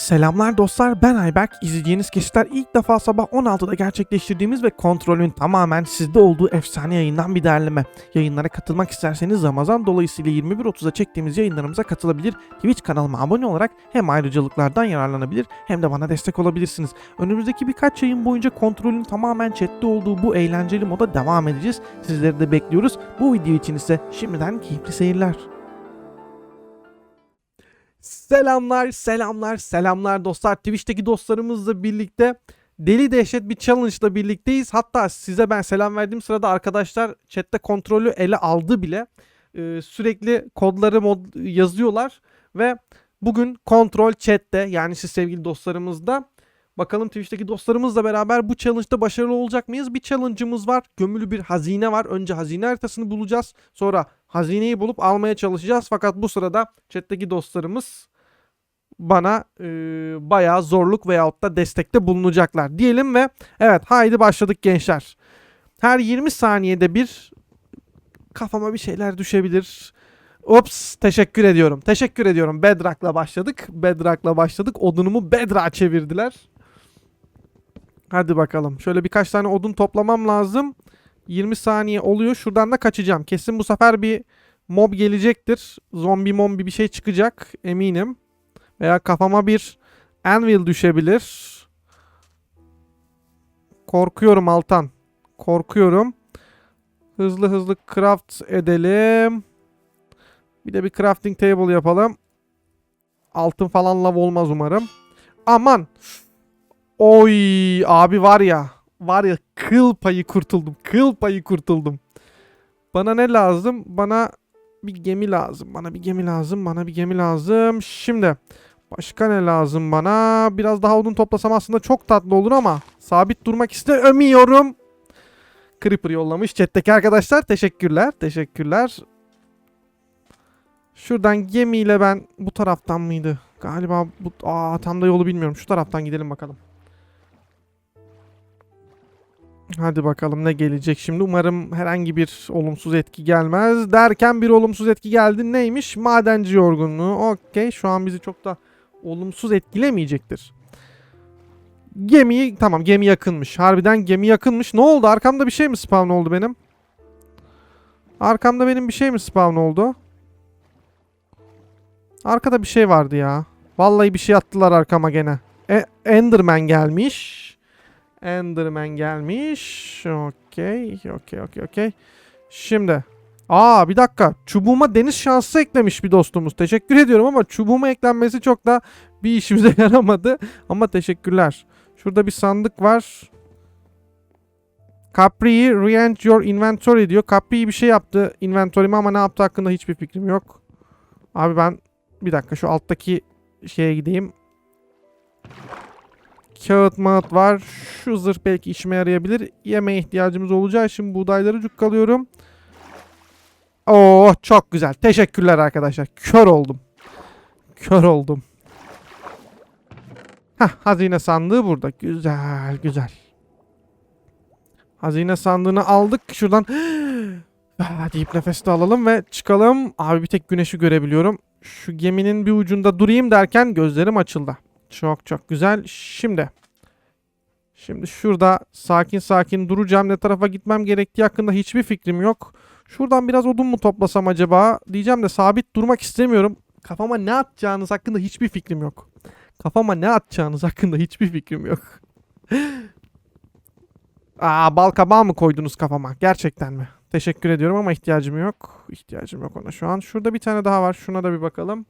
Selamlar dostlar ben Ayberk. İzleyeceğiniz kesitler ilk defa sabah 16'da gerçekleştirdiğimiz ve kontrolün tamamen sizde olduğu efsane yayından bir derleme. Yayınlara katılmak isterseniz Ramazan dolayısıyla 21.30'a çektiğimiz yayınlarımıza katılabilir. Twitch kanalıma abone olarak hem ayrıcalıklardan yararlanabilir hem de bana destek olabilirsiniz. Önümüzdeki birkaç yayın boyunca kontrolün tamamen chatte olduğu bu eğlenceli moda devam edeceğiz. Sizleri de bekliyoruz. Bu video için ise şimdiden keyifli seyirler. Selamlar, selamlar, selamlar dostlar. Twitch'teki dostlarımızla birlikte deli dehşet bir challenge birlikteyiz. Hatta size ben selam verdiğim sırada arkadaşlar chatte kontrolü ele aldı bile. Ee, sürekli kodları mod yazıyorlar ve bugün kontrol chatte yani siz sevgili dostlarımızda Bakalım Twitch'teki dostlarımızla beraber bu challenge'da başarılı olacak mıyız? Bir challenge'ımız var. Gömülü bir hazine var. Önce hazine haritasını bulacağız. Sonra hazineyi bulup almaya çalışacağız. Fakat bu sırada chat'teki dostlarımız bana e, bayağı zorluk veyahut da destekte bulunacaklar diyelim ve evet haydi başladık gençler. Her 20 saniyede bir kafama bir şeyler düşebilir. Ops teşekkür ediyorum. Teşekkür ediyorum. Bedrock'la başladık. Bedrock'la başladık. Odunumu Bedrock'a çevirdiler. Hadi bakalım. Şöyle birkaç tane odun toplamam lazım. 20 saniye oluyor. Şuradan da kaçacağım. Kesin bu sefer bir mob gelecektir. Zombi mombi bir şey çıkacak. Eminim. Veya kafama bir anvil düşebilir. Korkuyorum Altan. Korkuyorum. Hızlı hızlı craft edelim. Bir de bir crafting table yapalım. Altın falan lav olmaz umarım. Aman. Oy abi var ya. Var ya kıl payı kurtuldum. Kıl payı kurtuldum. Bana ne lazım? Bana bir gemi lazım. Bana bir gemi lazım. Bana bir gemi lazım. Şimdi başka ne lazım bana? Biraz daha odun toplasam aslında çok tatlı olur ama sabit durmak istemiyorum. Creeper yollamış chat'teki arkadaşlar. Teşekkürler. Teşekkürler. Şuradan gemiyle ben bu taraftan mıydı? Galiba bu aa tam da yolu bilmiyorum. Şu taraftan gidelim bakalım. Hadi bakalım ne gelecek şimdi. Umarım herhangi bir olumsuz etki gelmez. Derken bir olumsuz etki geldi. Neymiş? Madenci yorgunluğu. Okey. Şu an bizi çok da olumsuz etkilemeyecektir. Gemi tamam gemi yakınmış. Harbiden gemi yakınmış. Ne oldu? Arkamda bir şey mi spawn oldu benim? Arkamda benim bir şey mi spawn oldu? Arkada bir şey vardı ya. Vallahi bir şey attılar arkama gene. E, Enderman gelmiş. Enderman gelmiş. Okey. Okey okey okey. Şimdi. Aa bir dakika. Çubuğuma deniz şansı eklemiş bir dostumuz. Teşekkür ediyorum ama çubuğuma eklenmesi çok da bir işimize yaramadı. Ama teşekkürler. Şurada bir sandık var. Capri'yi rearrange your inventory diyor. Capri bir şey yaptı inventory'me ama ne yaptı hakkında hiçbir fikrim yok. Abi ben bir dakika şu alttaki şeye gideyim. Kağıt mağıt var. Şu zırh belki işime yarayabilir. Yemeğe ihtiyacımız olacağı için buğdayları cukkalıyorum. Oh çok güzel. Teşekkürler arkadaşlar. Kör oldum. Kör oldum. Hah hazine sandığı burada. Güzel güzel. Hazine sandığını aldık. Şuradan Ah, deyip nefes de alalım ve çıkalım. Abi bir tek güneşi görebiliyorum. Şu geminin bir ucunda durayım derken gözlerim açıldı. Çok çok güzel. Şimdi. Şimdi şurada sakin sakin duracağım. Ne tarafa gitmem gerektiği hakkında hiçbir fikrim yok. Şuradan biraz odun mu toplasam acaba? Diyeceğim de sabit durmak istemiyorum. Kafama ne atacağınız hakkında hiçbir fikrim yok. Kafama ne atacağınız hakkında hiçbir fikrim yok. Aa bal kabağı mı koydunuz kafama? Gerçekten mi? Teşekkür ediyorum ama ihtiyacım yok. İhtiyacım yok ona şu an. Şurada bir tane daha var. Şuna da bir bakalım.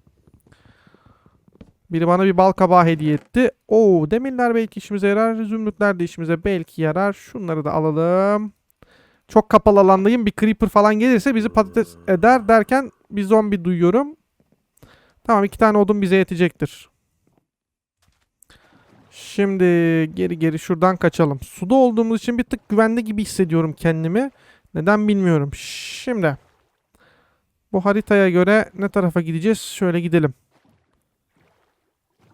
Biri bana bir bal kabağı hediye etti. Oo demirler belki işimize yarar. Zümrütler de işimize belki yarar. Şunları da alalım. Çok kapalı alandayım. Bir creeper falan gelirse bizi patates eder derken bir zombi duyuyorum. Tamam iki tane odun bize yetecektir. Şimdi geri geri şuradan kaçalım. Suda olduğumuz için bir tık güvende gibi hissediyorum kendimi. Neden bilmiyorum. Şimdi bu haritaya göre ne tarafa gideceğiz? Şöyle gidelim.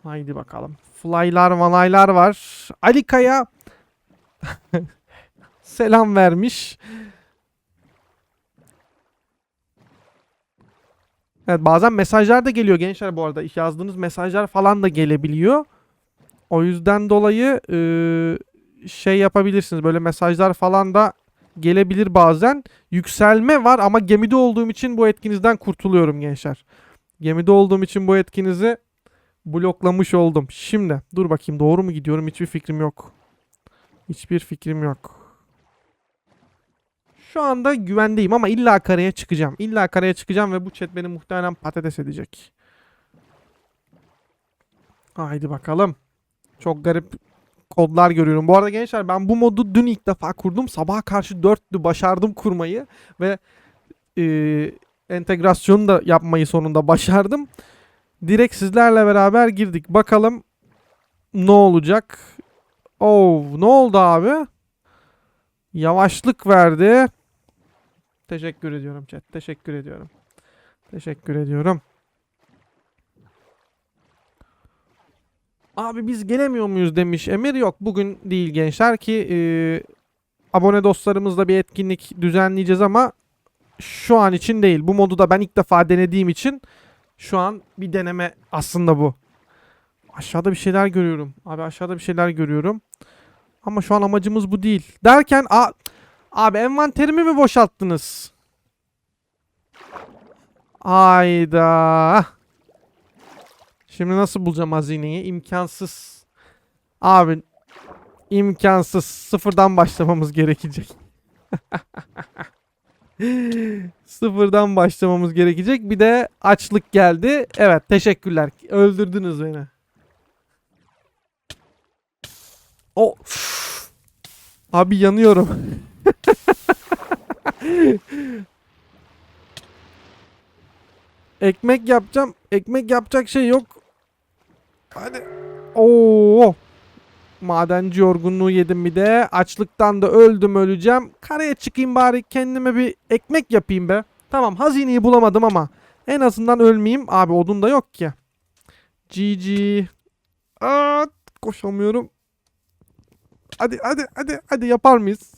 Haydi bakalım. Fly'lar valaylar var. Ali Kaya selam vermiş. Evet bazen mesajlar da geliyor gençler bu arada. Yazdığınız mesajlar falan da gelebiliyor. O yüzden dolayı eee, şey yapabilirsiniz. Böyle mesajlar falan da gelebilir bazen. Yükselme var ama gemide olduğum için bu etkinizden kurtuluyorum gençler. Gemide olduğum için bu etkinizi bloklamış oldum. Şimdi dur bakayım doğru mu gidiyorum hiçbir fikrim yok. Hiçbir fikrim yok. Şu anda güvendeyim ama illa karaya çıkacağım. İlla karaya çıkacağım ve bu chat beni muhtemelen patates edecek. Haydi bakalım. Çok garip kodlar görüyorum. Bu arada gençler ben bu modu dün ilk defa kurdum. Sabaha karşı 4'tü başardım kurmayı ve e, entegrasyonu da yapmayı sonunda başardım. Direkt sizlerle beraber girdik. Bakalım ne olacak? Oo, ne oldu abi? Yavaşlık verdi. Teşekkür ediyorum chat. Teşekkür ediyorum. Teşekkür ediyorum. Abi biz gelemiyor muyuz demiş Emir. Yok bugün değil gençler ki e, abone dostlarımızla bir etkinlik düzenleyeceğiz ama şu an için değil. Bu modu da ben ilk defa denediğim için şu an bir deneme aslında bu. Aşağıda bir şeyler görüyorum. Abi aşağıda bir şeyler görüyorum. Ama şu an amacımız bu değil. Derken a abi envanterimi mi boşalttınız? Hayda. Şimdi nasıl bulacağım hazineyi? İmkansız. Abi imkansız. Sıfırdan başlamamız gerekecek. Sıfırdan başlamamız gerekecek. Bir de açlık geldi. Evet teşekkürler. Öldürdünüz beni. O Abi yanıyorum. Ekmek yapacağım. Ekmek yapacak şey yok. Hadi. Oo. Madenci yorgunluğu yedim bir de. Açlıktan da öldüm öleceğim. Karaya çıkayım bari kendime bir ekmek yapayım be. Tamam hazineyi bulamadım ama en azından ölmeyeyim. Abi odun da yok ki. GG. Aa, koşamıyorum. Hadi hadi hadi hadi yapar mıyız?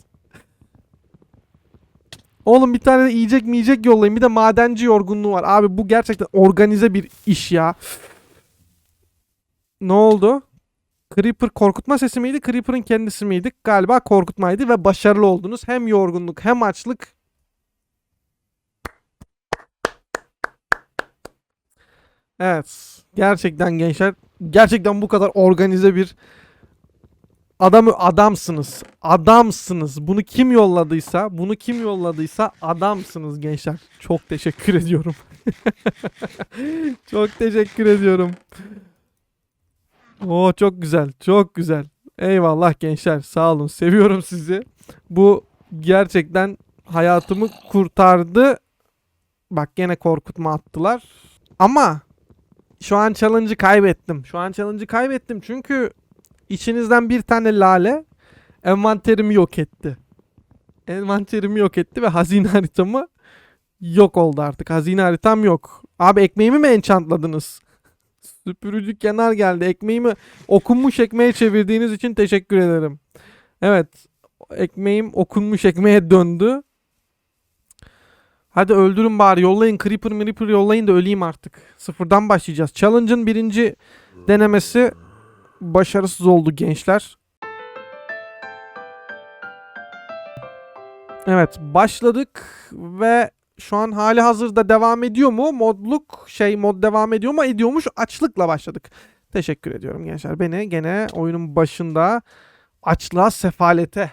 Oğlum bir tane yiyecek mi yiyecek yollayın. Bir de madenci yorgunluğu var. Abi bu gerçekten organize bir iş ya. Ne oldu? Creeper korkutma sesi miydi? Creeper'ın kendisi miydi? Galiba korkutmaydı ve başarılı oldunuz. Hem yorgunluk hem açlık. Evet. Gerçekten gençler. Gerçekten bu kadar organize bir adamı adamsınız. Adamsınız. Bunu kim yolladıysa, bunu kim yolladıysa adamsınız gençler. Çok teşekkür ediyorum. çok teşekkür ediyorum. Oo çok güzel. Çok güzel. Eyvallah gençler. Sağ olun. Seviyorum sizi. Bu gerçekten hayatımı kurtardı. Bak gene korkutma attılar. Ama şu an challenge'ı kaybettim. Şu an challenge'ı kaybettim çünkü içinizden bir tane lale envanterimi yok etti. Envanterimi yok etti ve hazine haritamı yok oldu artık. Hazine haritam yok. Abi ekmeğimi mi enchantladınız? Süpürücü kenar geldi. Ekmeğimi okunmuş ekmeğe çevirdiğiniz için teşekkür ederim. Evet. Ekmeğim okunmuş ekmeğe döndü. Hadi öldürün bari. Yollayın. Creeper Creeper yollayın da öleyim artık. Sıfırdan başlayacağız. Challenge'ın birinci denemesi başarısız oldu gençler. Evet başladık ve şu an hali hazırda devam ediyor mu? Modluk şey mod devam ediyor mu? Ediyormuş. Açlıkla başladık. Teşekkür ediyorum gençler. Beni gene oyunun başında açlığa sefalete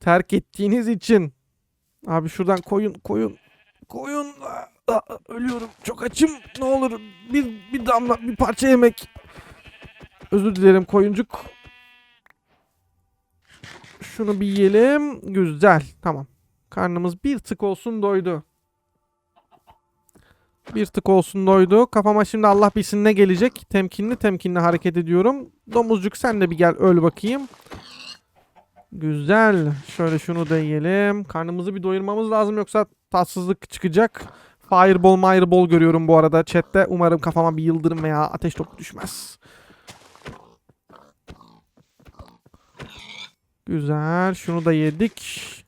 terk ettiğiniz için. Abi şuradan koyun koyun koyun. Aa, ölüyorum. Çok açım. Ne olur bir bir damla bir parça yemek. Özür dilerim koyuncuk. Şunu bir yiyelim. Güzel. Tamam. Karnımız bir tık olsun doydu. Bir tık olsun doydu. Kafama şimdi Allah bilsin ne gelecek. Temkinli temkinli hareket ediyorum. Domuzcuk sen de bir gel öl bakayım. Güzel. Şöyle şunu da yiyelim. Karnımızı bir doyurmamız lazım yoksa tatsızlık çıkacak. Fireball, fireball görüyorum bu arada chatte. Umarım kafama bir yıldırım veya ateş topu düşmez. Güzel. Şunu da yedik.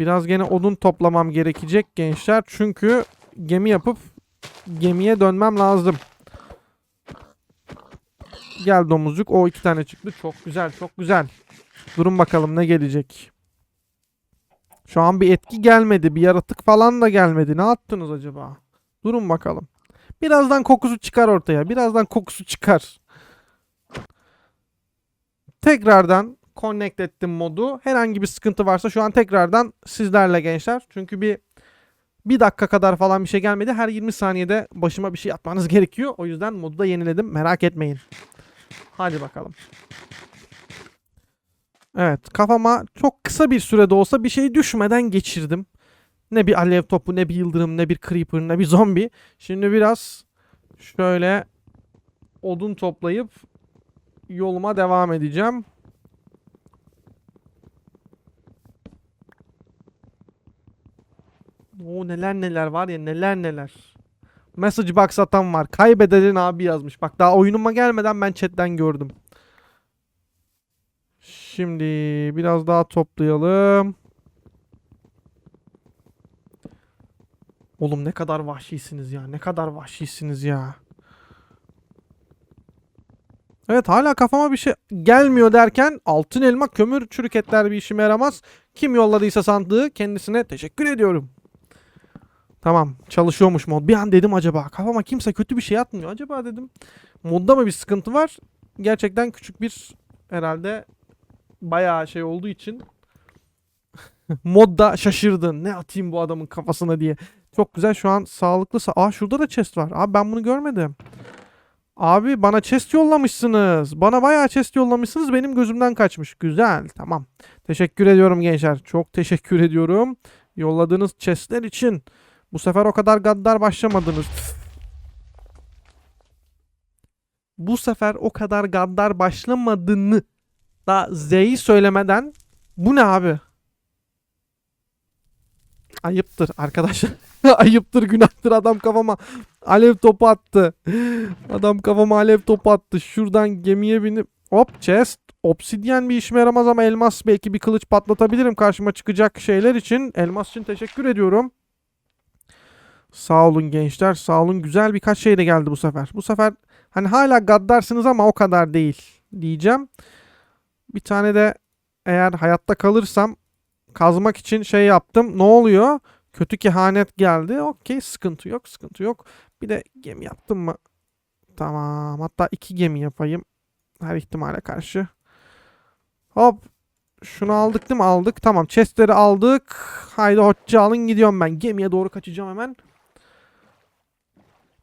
Biraz gene odun toplamam gerekecek gençler. Çünkü gemi yapıp gemiye dönmem lazım. Gel domuzcuk. O iki tane çıktı. Çok güzel çok güzel. Durun bakalım ne gelecek. Şu an bir etki gelmedi. Bir yaratık falan da gelmedi. Ne yaptınız acaba? Durun bakalım. Birazdan kokusu çıkar ortaya. Birazdan kokusu çıkar. Tekrardan connect ettim modu. Herhangi bir sıkıntı varsa şu an tekrardan sizlerle gençler. Çünkü bir bir dakika kadar falan bir şey gelmedi. Her 20 saniyede başıma bir şey atmanız gerekiyor. O yüzden modu da yeniledim. Merak etmeyin. Hadi bakalım. Evet kafama çok kısa bir sürede olsa bir şey düşmeden geçirdim. Ne bir alev topu, ne bir yıldırım, ne bir creeper, ne bir zombi. Şimdi biraz şöyle odun toplayıp yoluma devam edeceğim. O neler neler var ya neler neler. Message box atan var. Kaybeden abi yazmış. Bak daha oyunuma gelmeden ben chatten gördüm. Şimdi biraz daha toplayalım. Oğlum ne kadar vahşisiniz ya. Ne kadar vahşisiniz ya. Evet hala kafama bir şey gelmiyor derken altın elma kömür çürük etler bir işime yaramaz. Kim yolladıysa sandığı kendisine teşekkür ediyorum. Tamam çalışıyormuş mod. Bir an dedim acaba kafama kimse kötü bir şey atmıyor. Acaba dedim modda mı bir sıkıntı var? Gerçekten küçük bir herhalde bayağı şey olduğu için modda şaşırdın. Ne atayım bu adamın kafasına diye. Çok güzel şu an sağlıklı. Sa Aa şurada da chest var. Abi ben bunu görmedim. Abi bana chest yollamışsınız. Bana bayağı chest yollamışsınız. Benim gözümden kaçmış. Güzel. Tamam. Teşekkür ediyorum gençler. Çok teşekkür ediyorum. Yolladığınız chestler için. Bu sefer o kadar gaddar başlamadınız. Bu sefer o kadar gaddar başlamadığını da Z'yi söylemeden bu ne abi? Ayıptır arkadaşlar. Ayıptır günahtır adam kafama alev topu attı. Adam kafama alev topu attı. Şuradan gemiye binip hop chest. Obsidyen bir işime yaramaz ama elmas belki bir kılıç patlatabilirim karşıma çıkacak şeyler için. Elmas için teşekkür ediyorum. Sağ olun gençler sağ olun. Güzel birkaç şey de geldi bu sefer. Bu sefer hani hala gaddarsınız ama o kadar değil diyeceğim. Bir tane de eğer hayatta kalırsam kazmak için şey yaptım. Ne oluyor? Kötü kehanet geldi. Okey sıkıntı yok sıkıntı yok. Bir de gemi yaptım mı? Tamam hatta iki gemi yapayım. Her ihtimale karşı. Hop. Şunu aldık değil mi? Aldık. Tamam chestleri aldık. Haydi hoşça alın gidiyorum ben. Gemiye doğru kaçacağım hemen.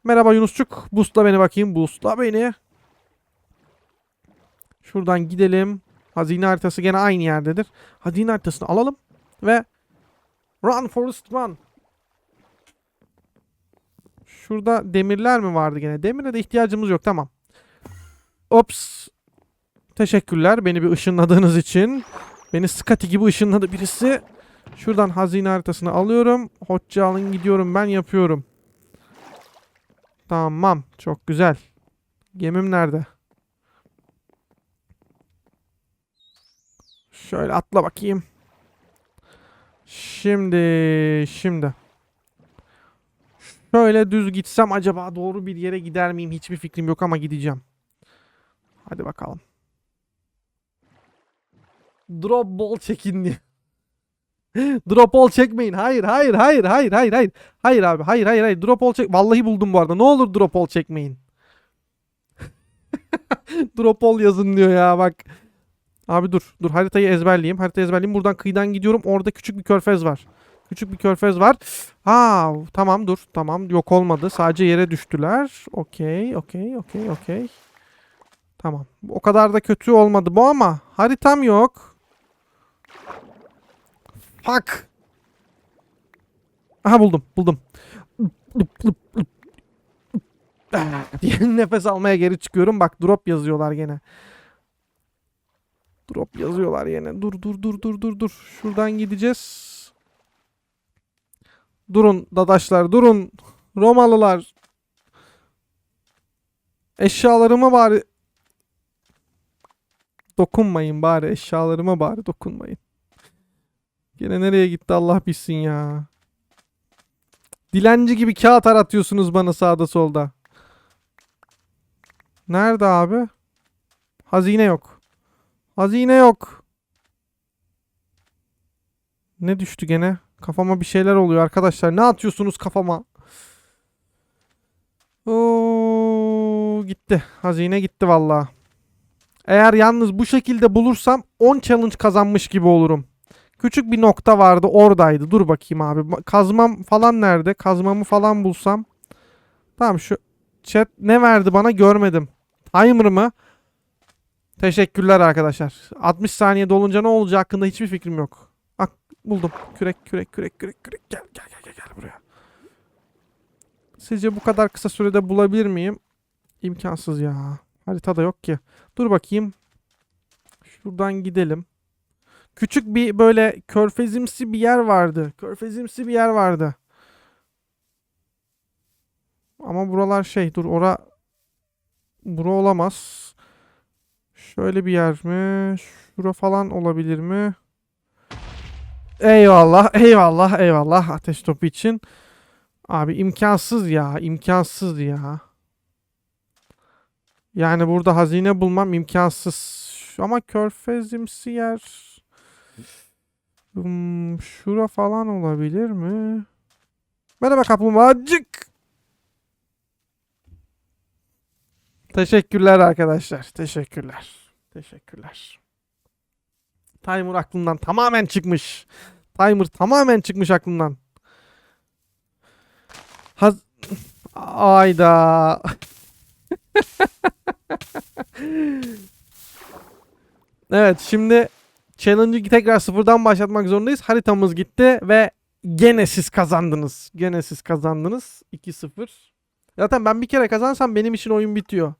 Merhaba Yunusçuk. Boostla beni bakayım. Boostla beni. Şuradan gidelim. Hazine haritası gene aynı yerdedir. Hazine haritasını alalım. Ve Run Forest Run. Şurada demirler mi vardı gene? Demire de ihtiyacımız yok. Tamam. Ops. Teşekkürler beni bir ışınladığınız için. Beni Scotty gibi ışınladı birisi. Şuradan hazine haritasını alıyorum. Hoşça alın gidiyorum ben yapıyorum. Tamam. Çok güzel. Gemim nerede? Şöyle atla bakayım. Şimdi, şimdi. Şöyle düz gitsem acaba doğru bir yere gider miyim? Hiçbir fikrim yok ama gideceğim. Hadi bakalım. Drop ball çekin. Drop ball çekmeyin. Hayır, hayır, hayır, hayır, hayır, hayır. Hayır abi, hayır, hayır, hayır. Drop ball çek. Vallahi buldum bu arada. Ne olur drop ball çekmeyin. drop ball yazın diyor ya bak. Abi dur. Dur haritayı ezberleyeyim. Haritayı ezberleyeyim. Buradan kıyıdan gidiyorum. Orada küçük bir körfez var. Küçük bir körfez var. Ha tamam dur. Tamam yok olmadı. Sadece yere düştüler. Okey. Okey. Okey. Okey. Tamam. O kadar da kötü olmadı bu ama haritam yok. Fuck. Aha buldum. Buldum. nefes almaya geri çıkıyorum. Bak drop yazıyorlar gene. Drop yazıyorlar yine. Dur dur dur dur dur dur. Şuradan gideceğiz. Durun dadaşlar durun. Romalılar. Eşyalarıma bari dokunmayın bari. Eşyalarıma bari dokunmayın. Gene nereye gitti Allah bilsin ya. Dilenci gibi kağıt aratıyorsunuz bana sağda solda. Nerede abi? Hazine yok. Hazine yok. Ne düştü gene? Kafama bir şeyler oluyor arkadaşlar. Ne atıyorsunuz kafama? Oo, gitti. Hazine gitti vallahi. Eğer yalnız bu şekilde bulursam 10 challenge kazanmış gibi olurum. Küçük bir nokta vardı oradaydı. Dur bakayım abi. Kazmam falan nerede? Kazmamı falan bulsam. Tamam şu chat ne verdi bana görmedim. Timer mı? Teşekkürler arkadaşlar. 60 saniye dolunca ne olacağı hakkında hiçbir fikrim yok. Bak buldum. Kürek kürek kürek kürek kürek. Gel gel gel gel, gel buraya. Sizce bu kadar kısa sürede bulabilir miyim? İmkansız ya. Haritada yok ki. Dur bakayım. Şuradan gidelim. Küçük bir böyle körfezimsi bir yer vardı. Körfezimsi bir yer vardı. Ama buralar şey dur ora bura olamaz. Şöyle bir yer mi? Şura falan olabilir mi? Eyvallah, eyvallah, eyvallah ateş topu için. Abi imkansız ya, imkansız ya. Yani burada hazine bulmam imkansız. Ama körfezimsi yer. Hmm, şura falan olabilir mi? Merhaba kaplumbağacık. Teşekkürler arkadaşlar. Teşekkürler. Teşekkürler. Timer aklımdan tamamen çıkmış. Timer tamamen çıkmış aklımdan. Haz Ayda. evet şimdi challenge'ı tekrar sıfırdan başlatmak zorundayız. Haritamız gitti ve gene siz kazandınız. Gene siz kazandınız. 2-0. Zaten ben bir kere kazansam benim için oyun bitiyor.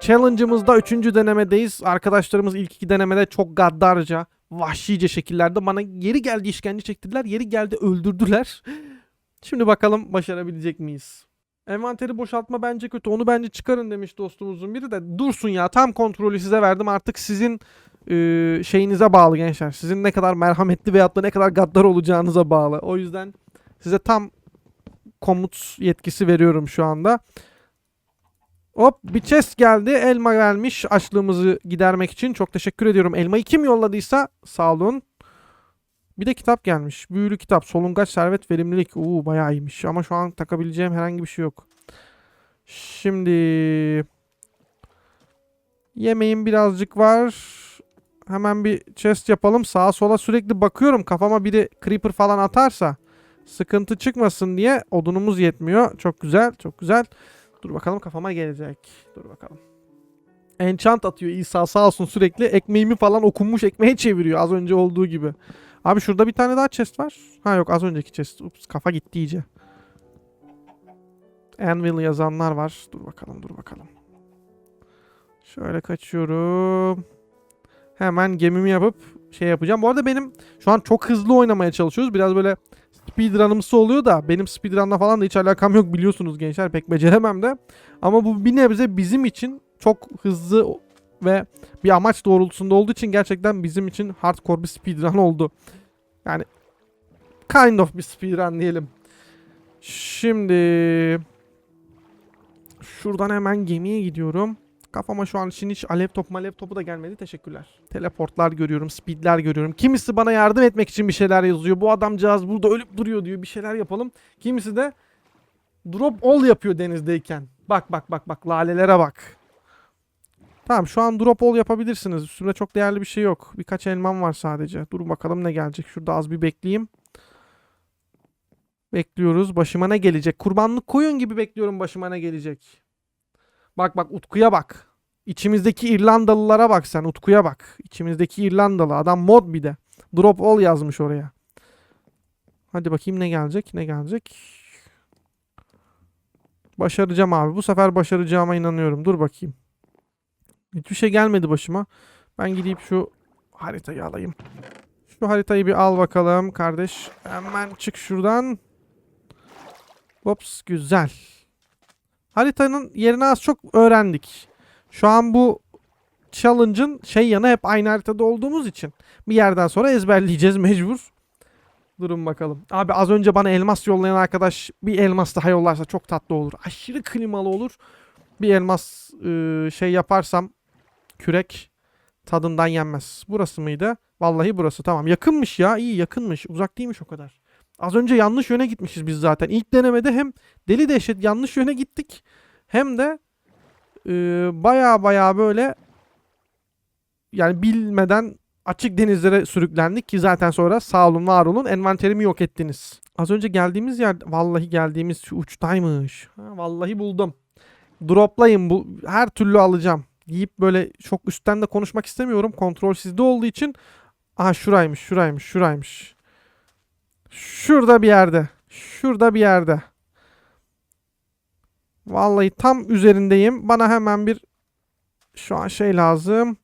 Challenge'ımızda 3. denemedeyiz. Arkadaşlarımız ilk iki denemede çok gaddarca, vahşice şekillerde bana yeri geldi işkence çektirdiler. Yeri geldi öldürdüler. Şimdi bakalım başarabilecek miyiz? Envanteri boşaltma bence kötü. Onu bence çıkarın demiş dostumuzun biri de. Dursun ya tam kontrolü size verdim. Artık sizin e, şeyinize bağlı gençler. Sizin ne kadar merhametli veyahut da ne kadar gaddar olacağınıza bağlı. O yüzden size tam komut yetkisi veriyorum şu anda. Hop bir chest geldi. Elma gelmiş açlığımızı gidermek için. Çok teşekkür ediyorum. Elmayı kim yolladıysa sağ olun. Bir de kitap gelmiş. Büyülü kitap. Solungaç, servet, verimlilik. Uuu bayağı iyiymiş. Ama şu an takabileceğim herhangi bir şey yok. Şimdi... Yemeğim birazcık var. Hemen bir chest yapalım. Sağa sola sürekli bakıyorum. Kafama biri creeper falan atarsa sıkıntı çıkmasın diye odunumuz yetmiyor. Çok güzel, çok güzel. Dur bakalım kafama gelecek. Dur bakalım. Enchant atıyor İsa sağ olsun sürekli. Ekmeğimi falan okunmuş ekmeğe çeviriyor az önce olduğu gibi. Abi şurada bir tane daha chest var. Ha yok az önceki chest. Ups kafa gitti iyice. Anvil yazanlar var. Dur bakalım dur bakalım. Şöyle kaçıyorum. Hemen gemimi yapıp şey yapacağım. Bu arada benim şu an çok hızlı oynamaya çalışıyoruz. Biraz böyle speedrun'ımsı oluyor da benim speedrun'la falan da hiç alakam yok biliyorsunuz gençler. Pek beceremem de. Ama bu bir nebze bizim için çok hızlı ve bir amaç doğrultusunda olduğu için gerçekten bizim için hardcore bir speedrun oldu. Yani kind of bir speedrun diyelim. Şimdi şuradan hemen gemiye gidiyorum. Kafama şu an için hiç alev topu malev topu da gelmedi. Teşekkürler. Teleportlar görüyorum, speedler görüyorum. Kimisi bana yardım etmek için bir şeyler yazıyor. Bu adamcağız burada ölüp duruyor diyor. Bir şeyler yapalım. Kimisi de drop all yapıyor denizdeyken. Bak bak bak bak lalelere bak. Tamam şu an drop all yapabilirsiniz. Üstümde çok değerli bir şey yok. Birkaç elmam var sadece. Dur bakalım ne gelecek. Şurada az bir bekleyeyim. Bekliyoruz. Başıma ne gelecek? Kurbanlık koyun gibi bekliyorum başıma ne gelecek. Bak bak Utku'ya bak. İçimizdeki İrlandalılara bak sen Utku'ya bak. İçimizdeki İrlandalı adam mod bir de. Drop all yazmış oraya. Hadi bakayım ne gelecek ne gelecek. Başaracağım abi. Bu sefer başaracağıma inanıyorum. Dur bakayım. Hiçbir şey gelmedi başıma. Ben gideyim şu haritayı alayım. Şu haritayı bir al bakalım kardeş. Hemen çık şuradan. Hops güzel. Haritanın yerini az çok öğrendik. Şu an bu challenge'ın şey yanı hep aynı haritada olduğumuz için bir yerden sonra ezberleyeceğiz mecbur. Durun bakalım. Abi az önce bana elmas yollayan arkadaş bir elmas daha yollarsa çok tatlı olur. Aşırı klimalı olur. Bir elmas e, şey yaparsam kürek tadından yenmez. Burası mıydı? Vallahi burası. Tamam. Yakınmış ya. iyi yakınmış. Uzak değilmiş o kadar. Az önce yanlış yöne gitmişiz biz zaten. İlk denemede hem deli dehşet yanlış yöne gittik. Hem de e, baya baya böyle yani bilmeden açık denizlere sürüklendik ki zaten sonra sağ olun var olun envanterimi yok ettiniz. Az önce geldiğimiz yer vallahi geldiğimiz şu uçtaymış. Ha, vallahi buldum. Droplayın bu her türlü alacağım. Deyip böyle çok üstten de konuşmak istemiyorum. Kontrol sizde olduğu için. Aha şuraymış şuraymış şuraymış. Şurada bir yerde. Şurada bir yerde. Vallahi tam üzerindeyim. Bana hemen bir şu an şey lazım.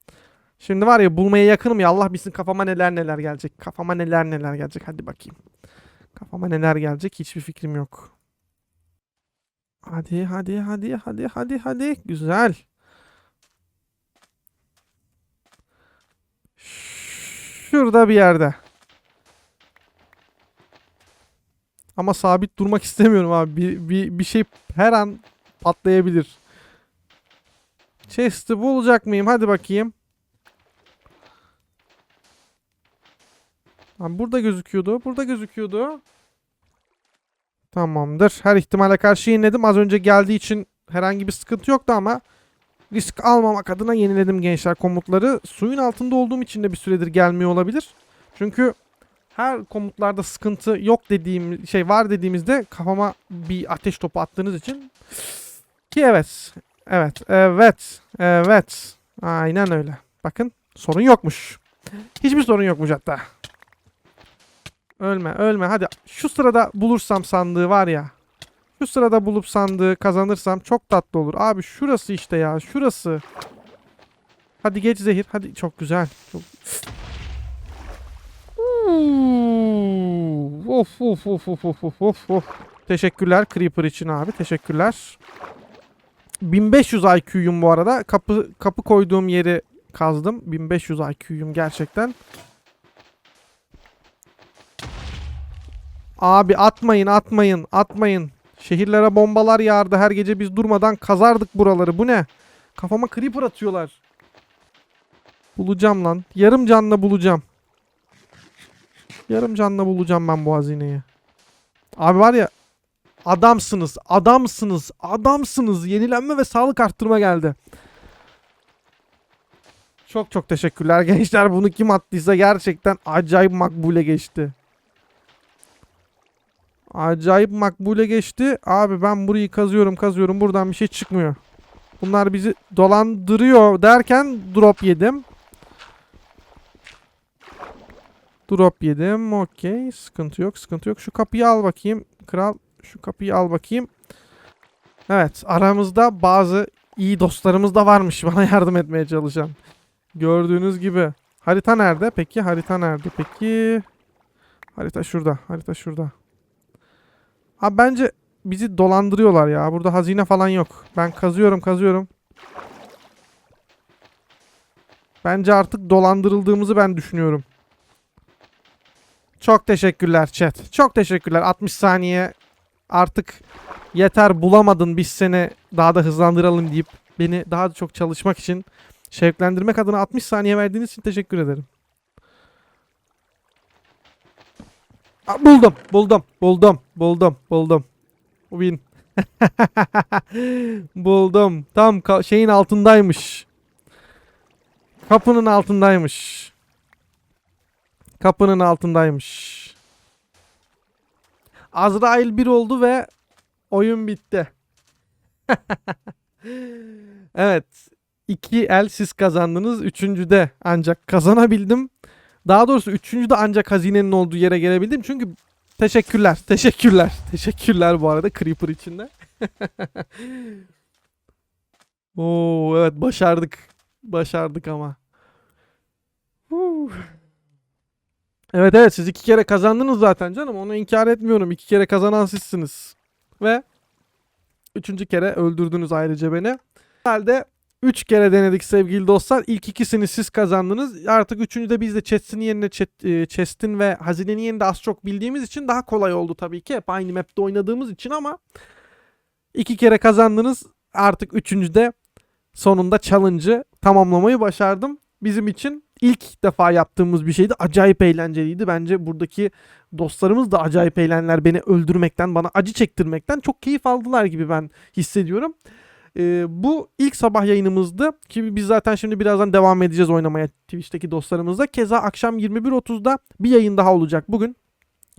Şimdi var ya bulmaya yakınım ya Allah bilsin kafama neler neler gelecek. Kafama neler neler gelecek. Hadi bakayım. Kafama neler gelecek hiçbir fikrim yok. Hadi hadi hadi hadi hadi hadi. Güzel. Şurada bir yerde. Ama sabit durmak istemiyorum abi. Bir, bir, bir şey her an patlayabilir. Chest'i bulacak mıyım? Hadi bakayım. Abi burada gözüküyordu. Burada gözüküyordu. Tamamdır. Her ihtimale karşı yeniledim. Az önce geldiği için herhangi bir sıkıntı yoktu ama risk almamak adına yeniledim gençler komutları. Suyun altında olduğum için de bir süredir gelmiyor olabilir. Çünkü her komutlarda sıkıntı yok dediğim şey var dediğimizde kafama bir ateş topu attığınız için ki evet. Evet. Evet. Evet. Aynen öyle. Bakın sorun yokmuş. Hiçbir sorun yokmuş hatta. Ölme ölme hadi şu sırada bulursam sandığı var ya. Şu sırada bulup sandığı kazanırsam çok tatlı olur. Abi şurası işte ya şurası. Hadi geç zehir hadi çok güzel. Çok... Of of of of of of of. Teşekkürler Creeper için abi teşekkürler. 1500 IQ'yum bu arada. Kapı kapı koyduğum yeri kazdım. 1500 IQ'yum gerçekten. Abi atmayın atmayın atmayın. Şehirlere bombalar yağardı her gece biz durmadan kazardık buraları. Bu ne? Kafama creeper atıyorlar. Bulacağım lan. Yarım canla bulacağım. Yarım canla bulacağım ben bu hazineyi. Abi var ya adamsınız, adamsınız, adamsınız. Yenilenme ve sağlık arttırma geldi. Çok çok teşekkürler gençler. Bunu kim attıysa gerçekten acayip makbule geçti. Acayip makbule geçti. Abi ben burayı kazıyorum kazıyorum. Buradan bir şey çıkmıyor. Bunlar bizi dolandırıyor derken drop yedim. Drop yedim. Okey. Sıkıntı yok. Sıkıntı yok. Şu kapıyı al bakayım. Kral şu kapıyı al bakayım. Evet. Aramızda bazı iyi dostlarımız da varmış. Bana yardım etmeye çalışan. Gördüğünüz gibi. Harita nerede? Peki harita nerede? Peki. Harita şurada. Harita şurada. Abi bence bizi dolandırıyorlar ya. Burada hazine falan yok. Ben kazıyorum kazıyorum. Bence artık dolandırıldığımızı ben düşünüyorum. Çok teşekkürler chat. Çok teşekkürler. 60 saniye artık yeter bulamadın biz seni daha da hızlandıralım deyip beni daha çok çalışmak için şevklendirmek adına 60 saniye verdiğiniz için teşekkür ederim. Buldum, buldum, buldum, buldum, buldum. Win. buldum. Tam şeyin altındaymış. Kapının altındaymış. Kapının altındaymış. Azrail 1 oldu ve oyun bitti. evet. iki el siz kazandınız. Üçüncüde ancak kazanabildim. Daha doğrusu üçüncüde ancak hazinenin olduğu yere gelebildim. Çünkü teşekkürler. Teşekkürler. Teşekkürler bu arada Creeper içinde. Oo evet başardık. Başardık ama. Evet evet siz iki kere kazandınız zaten canım. Onu inkar etmiyorum. İki kere kazanan sizsiniz. Ve üçüncü kere öldürdünüz ayrıca beni. Herhalde 3 kere denedik sevgili dostlar. İlk ikisini siz kazandınız. Artık üçüncü de biz de chest'in yerine chest'in ve hazinenin yerinde az çok bildiğimiz için daha kolay oldu tabii ki. Hep aynı map'te oynadığımız için ama iki kere kazandınız. Artık üçüncüde sonunda challenge'ı tamamlamayı başardım. Bizim için ilk defa yaptığımız bir şeydi. Acayip eğlenceliydi. Bence buradaki dostlarımız da acayip eğlenler. Beni öldürmekten, bana acı çektirmekten çok keyif aldılar gibi ben hissediyorum. Ee, bu ilk sabah yayınımızdı ki biz zaten şimdi birazdan devam edeceğiz oynamaya Twitch'teki dostlarımızla. Keza akşam 21.30'da bir yayın daha olacak bugün.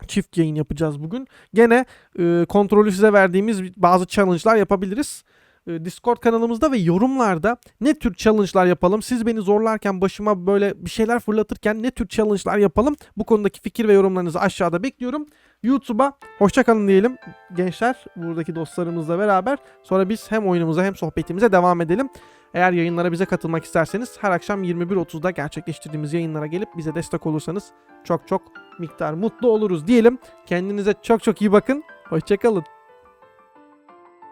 Çift yayın yapacağız bugün. Gene e, kontrolü size verdiğimiz bazı challenge'lar yapabiliriz. E, Discord kanalımızda ve yorumlarda ne tür challenge'lar yapalım? Siz beni zorlarken başıma böyle bir şeyler fırlatırken ne tür challenge'lar yapalım? Bu konudaki fikir ve yorumlarınızı aşağıda bekliyorum. YouTube'a hoşçakalın diyelim gençler buradaki dostlarımızla beraber. Sonra biz hem oyunumuza hem sohbetimize devam edelim. Eğer yayınlara bize katılmak isterseniz her akşam 21.30'da gerçekleştirdiğimiz yayınlara gelip bize destek olursanız çok çok miktar mutlu oluruz diyelim. Kendinize çok çok iyi bakın. Hoşçakalın.